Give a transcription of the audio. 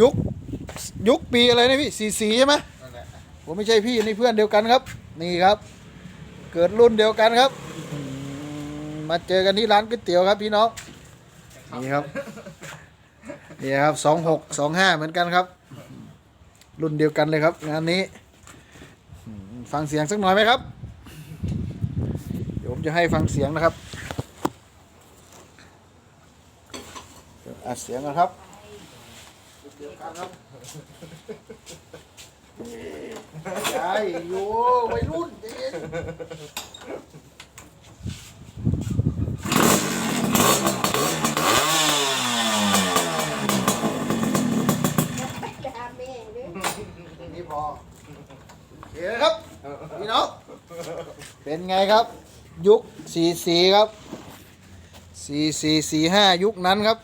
ยุคยุคปีอะไรนะพี่สี่สีใช่ไหมผมไม่ใช่พี่นี่เพื่อนเดียวกันครับ นี่ครับ เกิดรุ่นเดียวกันครับ มาเจอกันที่ร้านก๋วยเตี๋ยวครับพี่น้องนี่ครับนี่ครับสองหกสองห้าเหมือนกันครับ รุ่นเดียวกันเลยครับงานนี้ ฟังเสียงสักหน่อยไหมครับ เดี๋ยวผมจะให้ฟังเสียงนะครับเอัดเสียงนะครับ เดียวกันครับใช่โย่วัยรุ่นใจเย็นด่าแม่เด้อนี่พอโอเคนะครับพี่น้องเป็นไงครับ ยุคสี่สีครับสี่สี่สี่ห้ายุคนั้นครับ